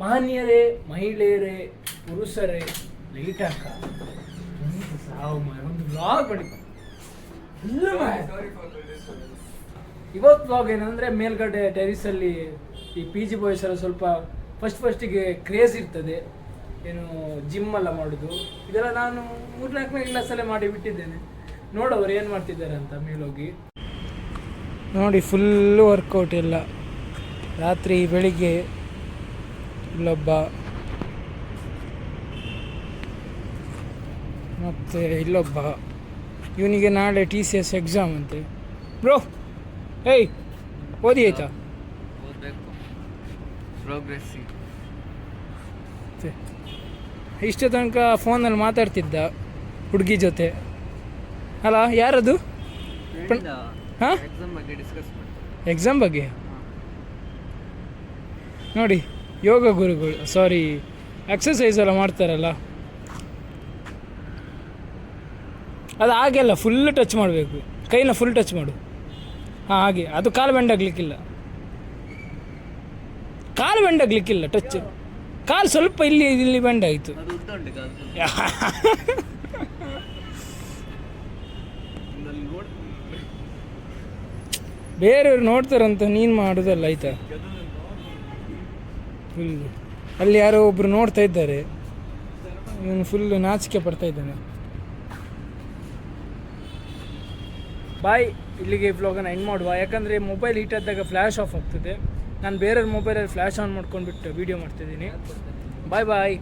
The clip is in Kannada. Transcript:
ಮಾನ್ಯರೇ, ಮಹಿಳೆಯರೇ, ಪುರುಷರೇ ಲೈಟ್ ಹಾಕ ಸಾವು ಒಂದು ವ್ಲಾಗ್ ಮಾಡಿ ಇವತ್ತು ವ್ಲಾಗ್ ಏನಂದ್ರೆ ಮೇಲ್ಗಡೆ ಟೆರಿಸ್ ಅಲ್ಲಿ ಈ ಪಿ ಜಿ ಬಾಯ್ಸ್ ಎಲ್ಲ ಸ್ವಲ್ಪ ಫಸ್ಟ್ ಫಸ್ಟಿಗೆ ಕ್ರೇಜ್ ಇರ್ತದೆ. ಏನು ಜಿಮ್ ಎಲ್ಲ ಮಾಡೋದು. ಇದೆಲ್ಲ ನಾನು ಮೂರ್ನಾಲ್ಕನೇ ಕ್ಲಾಸಲ್ಲೇ ಮಾಡಿ ಬಿಟ್ಟಿದ್ದೇನೆ. ನೋಡೋರು ಏನು ಮಾಡ್ತಿದ್ದಾರೆ ಅಂತ ಮೇಲೋಗಿ. ನೋಡಿ ಫುಲ್ಲು ವರ್ಕೌಟ್ ಎಲ್ಲ. ರಾತ್ರಿ, ಬೆಳಿಗ್ಗೆ ಇಲ್ಲೊಬ್ಬ. ಮತ್ತೆ ಇಲ್ಲೊಬ್ಬ. ಇವನಿಗೆ ನಾಳೆ ಟಿ ಸಿ ಎಸ್ ಎಕ್ಸಾಮ್ ಅಂತೆ. ಬ್ರೋ ಏಯ್ ಓದಿ ಆಯ್ತಾ? ಇಷ್ಟ ತನಕ ಫೋನಲ್ಲಿ ಮಾತಾಡ್ತಿದ್ದ ಹುಡುಗಿ ಜೊತೆ. ಅಲ್ಲ ಯಾರದು? ಹಾಂ? ಎಕ್ಸಾಮ್ ಬಗ್ಗೆ ನೋಡಿ. ಯೋಗ ಗುರುಗಳು ಸಾರಿ ಎಕ್ಸಸೈಸ್ ಎಲ್ಲ ಮಾಡ್ತಾರಲ್ಲ. ಅದು ಹಾಗೆಲ್ಲ ಫುಲ್ ಟಚ್ ಮಾಡಬೇಕು. ಕೈನ ಫುಲ್ ಟಚ್ ಮಾಡು. ಹಾಂ ಹಾಗೆ. ಅದು ಕಾಲು ಬೆಂಡಾಗ್ಲಿಕ್ಕಿಲ್ಲ. ಕಾಲು ಬೆಂಡಾಗ್ಲಿಕ್ಕಿಲ್ಲ ಟಚ್ ಕಾಲು ಸ್ವಲ್ಪ ಇಲ್ಲಿ ಇಲ್ಲಿ ಬೆಂಡ್ ಆಯಿತು ಬೇರೆಯವ್ರು ನೋಡ್ತಾರಂತ ನೀನು ಮಾಡೋದಲ್ಲ ಆಯ್ತಾ? ಫುಲ್ ಅಲ್ಲಿ ಯಾರೋ ಒಬ್ಬರು ನೋಡ್ತಾ ಇದ್ದಾರೆ. ಇವನು ಫುಲ್ ನಾಚಿಕೆ ಪಡ್ತಾ ಇದ್ದಾನೆ. ಬಾಯ್, ಇಲ್ಲಿಗೆ ವ್ಲಾಗನ್ನು ಎಂಡ್ ಮಾಡುವ. ಯಾಕಂದರೆ ಮೊಬೈಲ್ ಹೀಟ್ ಆದಾಗ ಫ್ಲ್ಯಾಶ್ ಆಫ್ ಆಗ್ತದೆ. ನಾನು ಬೇರೆಯವ್ರ ಮೊಬೈಲಲ್ಲಿ ಫ್ಲ್ಯಾಶ್ ಆನ್ ಮಾಡ್ಕೊಂಡ್ಬಿಟ್ಟು ವೀಡಿಯೋ ಮಾಡ್ತಿದ್ದೀನಿ. ಬಾಯ್ ಬಾಯ್